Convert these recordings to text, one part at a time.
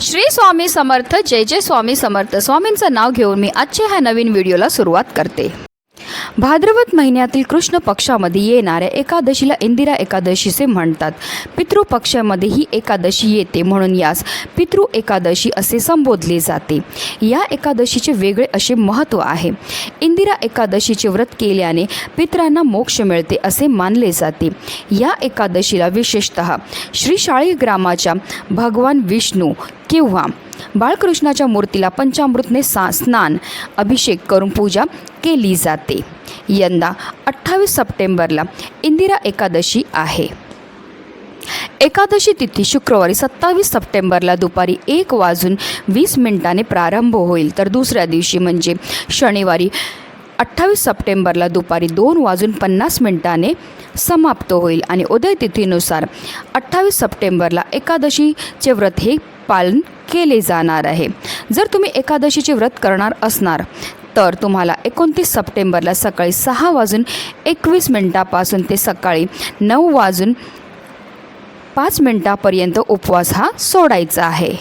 श्री स्वामी समर्थ जय जय स्वामी समर्थ. स्वामींचं नाव घेऊन मी आजच्या ह्या नवीन व्हिडिओला सुरुवात करते. भाद्रवत महिन्यातील कृष्ण पक्षामध्ये येणाऱ्या एकादशीला इंदिरा एकादशीचे म्हणतात. पितृपक्षामध्ये ही एकादशी येते म्हणून यास पितृ एकादशी असे संबोधले जाते. या एकादशीचे वेगळे असे महत्त्व आहे. इंदिरा एकादशीचे व्रत केल्याने पितरांना मोक्ष मिळते असे मानले जाते. या एकादशीला विशेषत श्री ग्रामाच्या भगवान विष्णू किंवा बाळकृष्णाच्या मूर्तीला पंचामृतने सा स्नान अभिषेक करून पूजा केली जाते. यंदा अठ्ठावीस सप्टेंबरला इंदिरा एकादशी आहे. एकादशी तिथी शुक्रवारी सत्तावीस सप्टेंबरला दुपारी एक वाजून वीस मिनिटाने प्रारंभ होईल. तर दुसऱ्या दिवशी म्हणजे शनिवारी अठ्ठावीस सप्टेंबरला दुपारी दोन वाजून पन्नास मिनिटाने समाप्त होईल. आणि उदय तिथीनुसार अठ्ठावीस सप्टेंबरला एकादशीचे व्रत हे पालन केले जाणार आहे. जर तुम्ही एकादशीचे व्रत करणार असणार तर तुम्हाला एकोणतीस सप्टेंबरला सकाळी सहा वाजून एकवीस मिनिटापासून ते सकाळी नऊ वाजून पाच मिनिटापर्यंत उपवास हा सोडायचा आहे.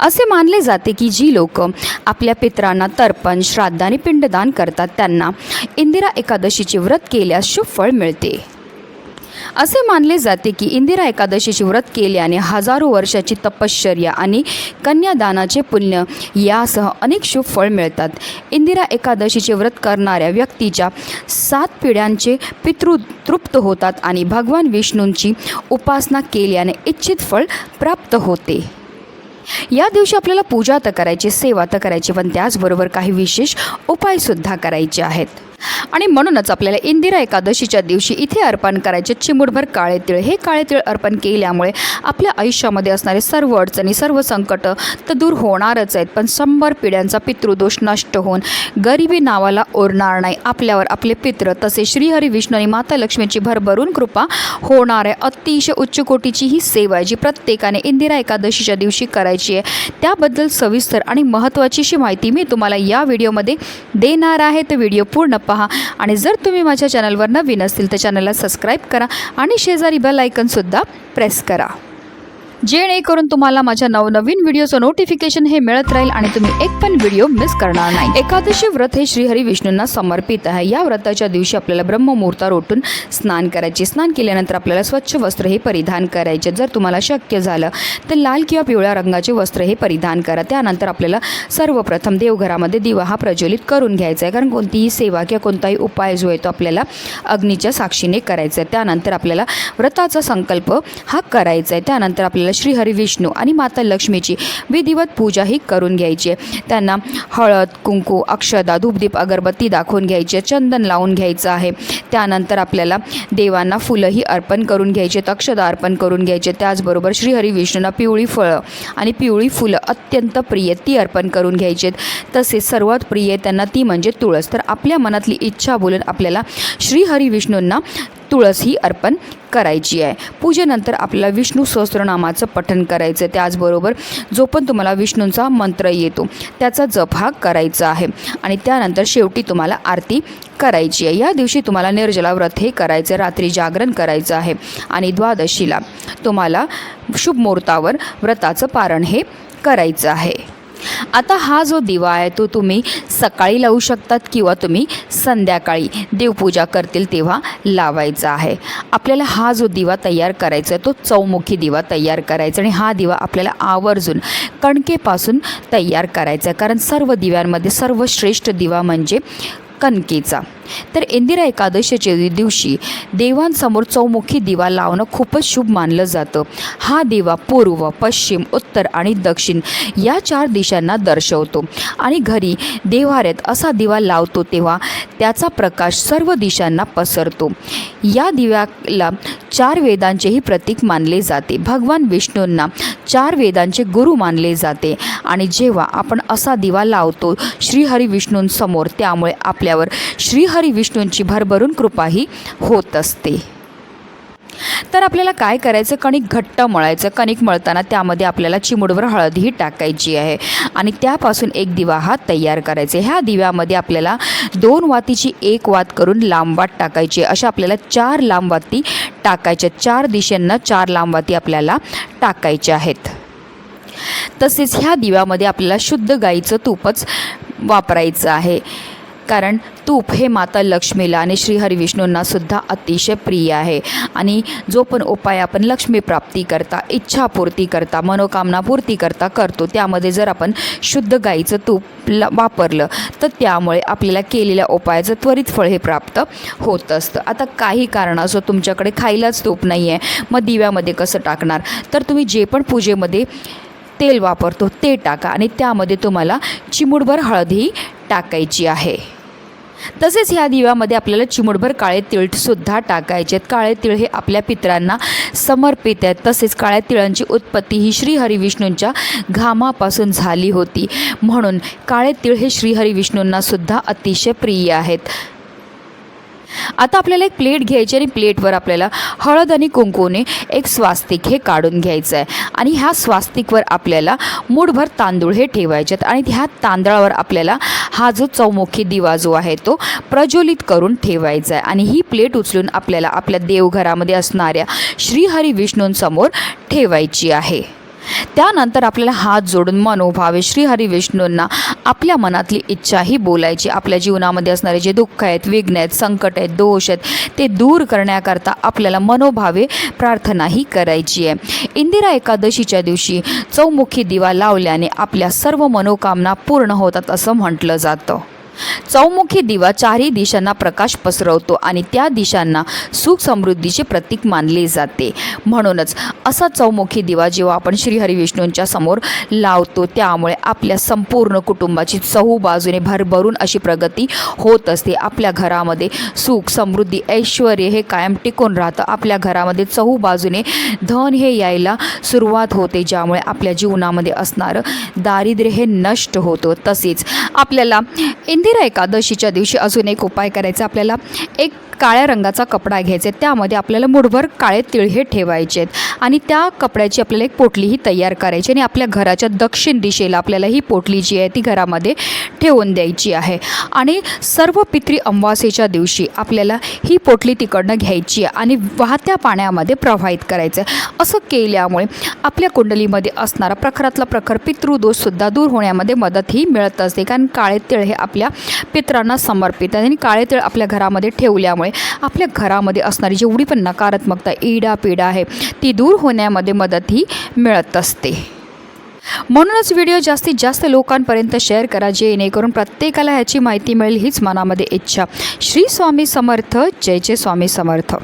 असे मानले जाते की जी लोक आपल्या पितरांना तर्पण श्राद्ध आणि पिंडदान करतात त्यांना इंदिरा एकादशीचे व्रत केल्यास शुभ फळ मिळते. असे मानले जाते की इंदिरा एकादशीचे व्रत केल्याने हजारो वर्षाची तपश्चर्या आणि कन्यादानाचे पुण्य यासह अनेक शुभ फळ मिळतात. इंदिरा एकादशीचे व्रत करणाऱ्या व्यक्तीच्या सात पिढ्यांचे पितृ तृप्त होतात आणि भगवान विष्णूंची उपासना केल्याने इच्छित फळ प्राप्त होते. या दिवशी आपल्याला पूजा तर करायची सेवा तर करायची पण त्याचबरोबर काही विशेष उपायसुद्धा करायचे आहेत. आणि म्हणूनच आपल्याला इंदिरा एकादशीच्या दिवशी इथे अर्पण करायचे. चिमुटभर काळे तिळ हे काळे तिळ अर्पण केल्यामुळे आपल्या आयुष्यामध्ये असणारे सर्व अडचणी सर्व संकट तर दूर होणारच आहेत. पण शंभर पिढ्यांचा पितृदोष नष्ट होऊन गरिबी नावाला ओरणार नाही. आपल्यावर आपले पित्र तसे श्रीहरी विष्णू आणि माता लक्ष्मीची भरभरून कृपा होणार आहे. अतिशय उच्च कोटीची ही सेवा आहे जी प्रत्येकाने इंदिरा एकादशीच्या दिवशी करायची आहे. त्याबद्दल सविस्तर आणि महत्त्वाची अशी माहिती मी तुम्हाला या व्हिडिओमध्ये देणार आहे. तर व्हिडिओ पूर्ण पहा. आणि जर तुम्ही माझ्या चॅनलवर नवीन असतील तर चॅनलला सबस्क्राईब करा आणि शेजारी बेल आयकनसुद्धा प्रेस करा. जेणेकरून तुम्हाला माझ्या नवनवीन व्हिडिओचं नोटिफिकेशन हे मिळत राहील आणि तुम्ही एक पण व्हिडिओ मिस करणार नाही. एकादशी व्रत हे श्रीहरी विष्णूंना समर्पित आहे. या व्रताच्या दिवशी आपल्याला ब्रह्ममुहूर्तावर उठून स्नान करायचे. स्नान केल्यानंतर आपल्याला स्वच्छ वस्त्र हे परिधान करायचे. जर तुम्हाला शक्य झालं तर लाल किंवा पिवळ्या रंगाचे वस्त्र हे परिधान करा. त्यानंतर आपल्याला सर्वप्रथम देवघरामध्ये दिवा हा प्रज्वलित करून घ्यायचा आहे. कारण कोणतीही सेवा किंवा कोणताही उपाय जो आहे तो आपल्याला अग्नीच्या साक्षीने करायचा आहे. त्यानंतर आपल्याला व्रताचा संकल्प हा करायचा आहे. त्यानंतर आपल्याला आपल्याला श्री हरिविष्णू आणि माता लक्ष्मीची विधिवत पूजा ही करून घ्यायची. आहे त्यांना हळद कुंकू अक्षदा धूपदीप अगरबत्ती दाखवून घ्यायची चंदन लावून घ्यायचं आहे. त्यानंतर आपल्याला देवांना फुलंही अर्पण करून घ्यायचे अक्षदा अर्पण करून घ्यायचे. त्याचबरोबर श्री विष्णूंना पिवळी फळं आणि पिवळी फुलं अत्यंत प्रिय ती अर्पण करून घ्यायचे तसेच सर्वात प्रिय त्यांना ती म्हणजे तुळस. तर आपल्या मनातली इच्छा बोलून आपल्याला श्री विष्णूंना तुळस ही अर्पण करायची आहे. पूजेनंतर आपल्याला विष्णू सहस्त्रनामाचं पठण करायचं आहे. त्याचबरोबर जो पण तुम्हाला विष्णूंचा मंत्र येतो त्याचा जप हा करायचा आहे. आणि त्यानंतर शेवटी तुम्हाला आरती करायची आहे. या दिवशी तुम्हाला निर्जला व्रत हे करायचं रात्री जागरण करायचं आहे. आणि द्वादशीला तुम्हाला शुभ मुहूर्तावर व्रताचं पारण हे करायचं आहे. आता हा जो दिवा आहे तो तुम्ही सकाळी लावू शकतात किंवा तुम्ही संध्याकाळी देवपूजा करतील तेव्हा लावायचा आहे. आपल्याला हा जो दिवा तयार करायचा आहे तो चौमुखी दिवा तयार करायचा आणि हा दिवा आपल्याला आवर्जून कणकेपासून तयार करायचा आहे. कारण सर्व दिव्यांमध्ये सर्वश्रेष्ठ दिवा म्हणजे कणकेचा. तर इंदिरा एकादशीच्या दिवशी देवांसमोर चौमुखी दिवा लावणं खूपच शुभ मानलं जातं. हा दिवा पूर्व पश्चिम उत्तर आणि दक्षिण या चार दिशांना दर्शवतो. आणि घरी देवाऱ्यात असा दिवा लावतो तेव्हा त्याचा प्रकाश सर्व दिशांना पसरतो. या दिव्याला चार वेदांचेही प्रतीक मानले जाते. भगवान विष्णूंना चार वेदांचे गुरु मानले जाते. आणि जेव्हा आपण असा दिवा लावतो श्रीहरी विष्णूंसमोर त्यामुळे आपल्यावर श्रीहरी विष्णूंची भरभरून कृपाही होत असते. तर आपल्याला काय करायचं? कणिक घट्ट मळायचं. कणिक मळताना त्यामध्ये आपल्याला चिमुडवर हळदही टाकायची आहे. आणि त्यापासून एक दिवा हा तयार करायचा ह्या दिव्यामध्ये आपल्याला दोन वातीची एक वात करून लांबवात टाकायची अशा आपल्याला चार लांब वाती टाकायच्या. चार दिशांना चार लांब वाती आपल्याला टाकायच्या आहेत. तसेच ह्या दिव्यामध्ये आपल्याला शुद्ध गाईचं तूपच वापरायचं आहे. कारण तूप हे माता लक्ष्मीला आणि श्रीहरी सुद्धा अतिशय प्रिय आहे. आणि जो पण उपाय आपण लक्ष्मी प्राप्ती करता इच्छापूर्ती करता मनोकामना पूर्ती करता करतो. त्यामध्ये जर आपण शुद्ध गाईचं तूप ल वापरलं तर त्यामुळे आपल्याला केलेल्या उपायाचं त्वरित फळ हे प्राप्त होत असतं. आता काही कारणास्तव तुमच्याकडे खायलाच तूप नाही आहे मग दिव्यामध्ये कसं टाकणार? तर तुम्ही जे पण पूजेमध्ये तेल वापरतो ते टाका आणि त्यामध्ये तुम्हाला चिमुडभर हळदही टाकायची आहे. तसेच ह्या दिव्यामध्ये आपल्याला चिमुडभर काळे तिळसुद्धा टाकायचे आहेत. काळे तिळ हे आपल्या पितरांना समर्पित आहेत. तसेच काळ्या तिळांची उत्पत्ती ही श्रीहरीविष्णूंच्या घामापासून झाली होती. म्हणून काळे तिळ हे श्रीहरिविष्णूंनासुद्धा अतिशय प्रिय आहेत. आता आपल्याला एक प्लेट घ्यायची आणि प्लेटवर आपल्याला हळद आणि कुंकूने एक स्वास्तिक हे काढून घ्यायचं आहे. आणि ह्या स्वास्तिकवर आपल्याला मूठभर तांदूळ हे ठेवायचे आहेत. आणि ह्या तांदळावर आपल्याला हा जो चौमुखी दिवा जो आहे तो प्रज्वलित करून ठेवायचा आहे. आणि ही प्लेट उचलून आपल्याला आपल्या देवघरामध्ये असणाऱ्या श्रीहरी विष्णूंसमोर ठेवायची आहे. त्यानंतर आपल्याला हात जोडून मनोभावे श्रीहरी विष्णूंना आपल्या मनातली इच्छाही बोलायची. आपल्या जीवनामध्ये असणारे जे दुःख आहेत विघ्न आहेत संकट आहेत दोष आहेत ते दूर करण्याकरता आपल्याला मनोभावे प्रार्थनाही करायची आहे. इंदिरा एकादशीच्या दिवशी चौमुखी दिवा लावल्याने आपल्या सर्व मनोकामना पूर्ण होतात असं म्हटलं जातं. चौमुखी दिवा चारही दिशांना प्रकाश पसरवतो आणि त्या दिशांना सुख समृद्धीचे प्रतीक मानले जाते. म्हणूनच असा चौमुखी दिवा जेव्हा आपण श्रीहरिविष्णूंच्या समोर लावतो त्यामुळे आपल्या संपूर्ण कुटुंबाची चहू बाजूने भरभरून अशी प्रगती होत असते. आपल्या घरामध्ये सुख समृद्धी ऐश्वर हे कायम टिकून राहतं. आपल्या घरामध्ये चहू बाजूने धन हे यायला सुरुवात होते ज्यामुळे आपल्या जीवनामध्ये असणारं दारिद्र्य हे नष्ट होतं. तसेच आपल्याला इंद्र एकादशीच्या दिवशी अजून एक उपाय करायचा आपल्याला. एक काळ्या रंगाचा कपडा घ्यायचा. आहे त्यामध्ये आपल्याला मुठभर काळे तिळ हे ठेवायचे. आहेत आणि त्या कपड्याची आपल्याला एक पोटलीही तयार करायची आणि आपल्या घराच्या दक्षिण दिशेला आपल्याला ही पोटली जी आहे ती घरामध्ये ठेवून द्यायची आहे. आणि सर्व पितृ अमावास्येच्या दिवशी आपल्याला ही पोटली तिकडनं घ्यायची आहे आणि वाहत्या पाण्यामध्ये प्रवाहित करायचं आहे. असं केल्यामुळे आपल्या कुंडलीमध्ये असणारा प्रखरातला प्रखर पितृदोषसुद्धा दूर होण्यामध्ये मदतही मिळत असते. कारण काळे तिळ हे आपल्या पित्रांना समर्पित आहे आणि काळे तिळ आपल्या घरामध्ये ठेवल्यामुळे आपल्या घरामध्ये असणारी जेवढी पण नकारात्मकता इडापिडा आहे ती दूर होण्यामध्ये मदतही मिळत असते. म्हणूनच व्हिडिओ जास्तीत जास्त लोकांपर्यंत शेअर करा जेणेकरून प्रत्येकाला ह्याची माहिती मिळेल हीच मनामध्ये इच्छा. श्री स्वामी समर्थ जय जय स्वामी समर्थ.